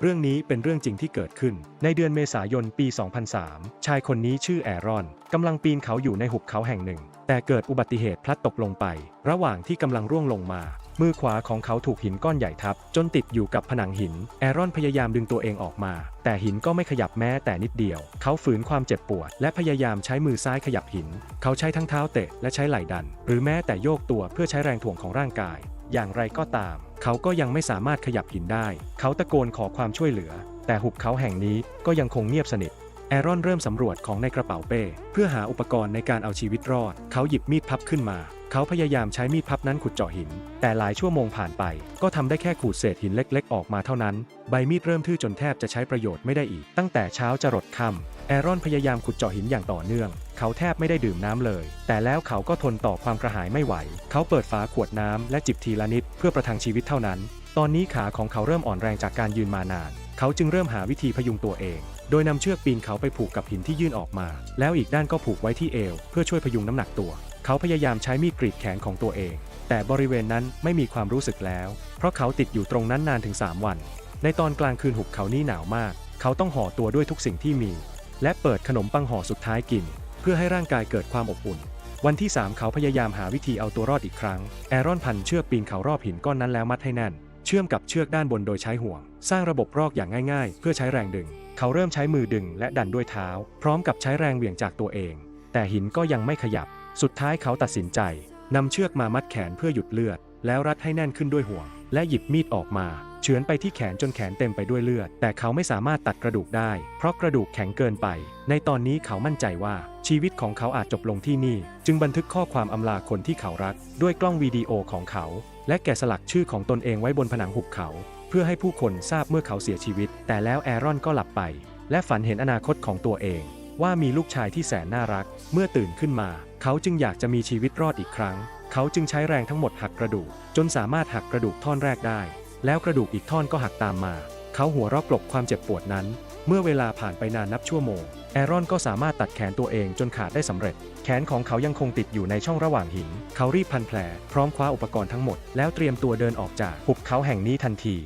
เรื่องนี้เป็นเรื่องจริงที่เกิดขึ้น ในเดือนเมษายนปี 2003 ชายคนนี้ชื่อแอรอนกำลังปีนเขาอยู่ในหุบเขาแห่งหนึ่ง แต่เกิดอุบัติเหตุพลัดตกลงไป ระหว่างที่กำลังร่วงลงมา มือขวาของเขาถูกหินก้อนใหญ่ทับ จนติดอยู่กับผนังหิน แอรอนพยายามดึงตัวเองออกมา แต่หินก็ไม่ขยับแม้แต่นิดเดียว เขาฝืนความเจ็บปวด และพยายามใช้มือซ้ายขยับหิน เขาใช้ทั้งเท้าเตะและใช้ไหล่ดัน หรือแม้แต่โยกตัวเพื่อใช้แรงถ่วงของร่างกาย อย่างไรก็ตาม เขาก็ยังไม่สามารถขยับหินได้ เขาตะโกนขอความช่วยเหลือ แต่หุบเขาแห่งนี้ก็ยังคงเงียบสนิทแอรอนเริ่มสำรวจของในกระเป๋าเป้ เพื่อหาอุปกรณ์ในการเอาชีวิตรอด เขาหยิบมีดพับขึ้นมา เขาพยายามใช้มีดพับนั้นขุดเจาะหิน แต่หลายชั่วโมงผ่านไป ก็ทำได้แค่ขูดเศษหินเล็กๆ ออกมาเท่านั้น ใบมีดเริ่มทื่อจนแทบจะใช้ประโยชน์ไม่ได้อีก ตั้งแต่เช้าจะรดค่ำแอรอนพยายามขุดเจาะหินอย่างต่อเนื่อง เขาแทบไม่ได้ดื่มน้ำเลย แต่แล้วเขาก็ทนต่อความกระหายไม่ไหว เขาเปิดฝาขวดน้ำและจิบทีละนิดเพื่อประทังชีวิตเท่านั้น ตอนนี้ขาของเขาเริ่มอ่อนแรงจากการยืนมานาน เขาจึงเริ่มหาวิธีพยุงตัวเองโดยนำเชือกปีนเขาไปผูกกับหินที่ยื่นออกมา แล้วอีกด้านก็ผูกไว้ที่เอว เพื่อช่วยพยุงน้ำหนักตัว เขาพยายามใช้มีดกรีดแขนของตัวเอง แต่บริเวณนั้นไม่มีความรู้สึกแล้ว เพราะเขาติดอยู่ตรงนั้นนานถึง 3 วัน ในตอนกลางคืนหุบเขานี่หนาวมาก เขาต้องห่อตัวด้วยทุกสิ่งที่มี และเปิดขนมปังห่อสุดท้ายกิน เพื่อให้ร่างกายเกิดความอบอุ่น วันที่ 3 เขาพยายามหาวิธีเอาตัวรอดอีกครั้ง แอรอนพันเชือกปีนเขารอบหินก้อนนั้นแล้วมัดให้แน่น เชื่อมกับเชือกด้านบนโดยใช้ห่วง สร้างระบบรอกอย่างง่าย ๆ เพื่อใช้แรงดึง เขาเริ่มใช้มือดึงและดันด้วยเท้า พร้อมกับใช้แรงเหวี่ยงจากตัวเอง แต่หินก็ยังไม่ขยับ สุดท้ายเขาตัดสินใจนำเชือกมามัดแขนเพื่อหยุดเลือด แล้วรัดให้แน่นขึ้นด้วยห่วง และหยิบมีดออกมาเฉือนไปที่แขนจนแขนเต็มไปด้วยเลือด แต่เขาไม่สามารถตัดกระดูกได้ เพราะกระดูกแข็งเกินไป ในตอนนี้เขามั่นใจว่าชีวิตของเขาอาจจบลงที่นี่ จึงบันทึกข้อความอำลาคนที่เขารัก ด้วยกล้องวิดีโอของเขา และแกะสลักชื่อของตนเองไว้บนผนังหุบเขา เพื่อให้ผู้คนทราบเมื่อเขาเสียชีวิต แต่แล้วแอรอนก็หลับไป และฝันเห็นอนาคตของตัวเอง ว่ามีลูกชายที่แสนน่ารัก เมื่อตื่นขึ้นมา เขาจึงอยากจะมีชีวิตรอดอีกครั้ง เขาจึงใช้แรงทั้งหมดหักกระดูก จนสามารถหักกระดูกท่อนแรกได้ แล้วกระดูกอีกท่อนก็หักตามมา เขาหัวเราะกลบความเจ็บปวดนั้น เมื่อเวลาผ่านไปนานนับชั่วโมง แอรอนก็สามารถตัดแขนตัวเองจนขาดได้สำเร็จ แขนของเขายังคงติดอยู่ในช่องระหว่างหิน เขารีบพันแผล พร้อมคว้าอุปกรณ์ทั้งหมด แล้วเตรียมตัวเดินออกจากหุบเขาแห่งนี้ทันที